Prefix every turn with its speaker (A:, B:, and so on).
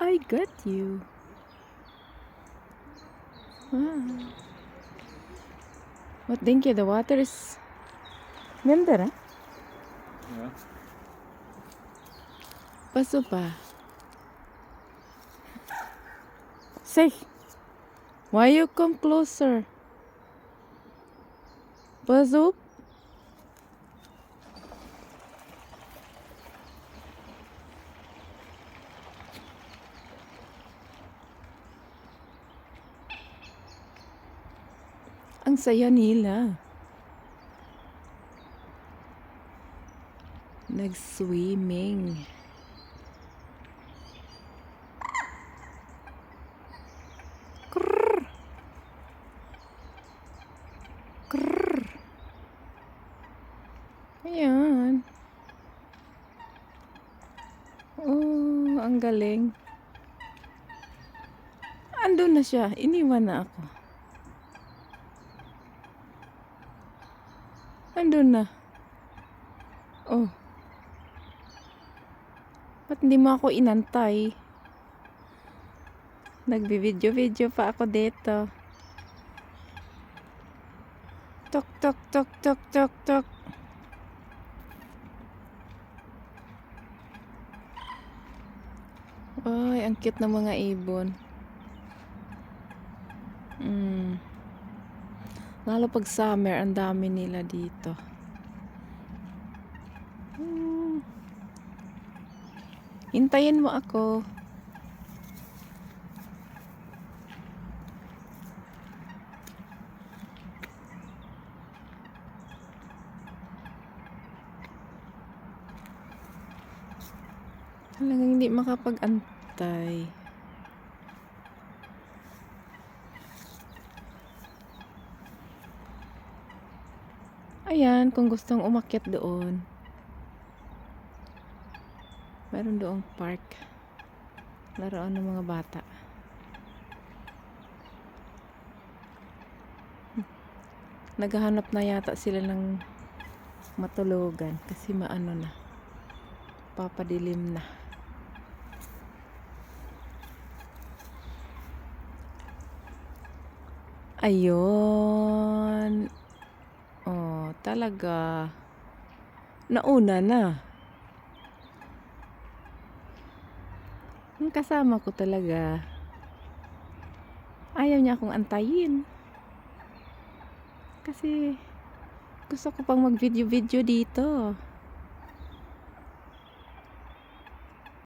A: I got you. But thank you. The water is ganda na.
B: Ja.
A: Paso pa. Say, why you come closer? Paso? Ang saya nila. Nag-swimming. Krrr. Krrr. Ayan. Oh, ang galing. Andun na siya. Iniwan na ako. Andun na. Oh. Ba't hindi mo ako inantay? Nagbi-video-video pa ako dito. Tok, tok, tok, tok, tok, tok. Ay, ang cute ng mga ibon. Lalo pag summer, ang dami nila dito. Mm. Hintayin mo ako. Talagang hindi makapag-antay. Ayan, kung gustong umakyat doon. Meron doong park. Laruan ng mga bata. Naghahanap na yata sila ng matulugan kasi maano na. Papadilim na. Ayun. Talaga. Nauna na. Yung kasama ko talaga. Ayaw niya akong antayin. Kasi gusto ko pang mag-video-video dito.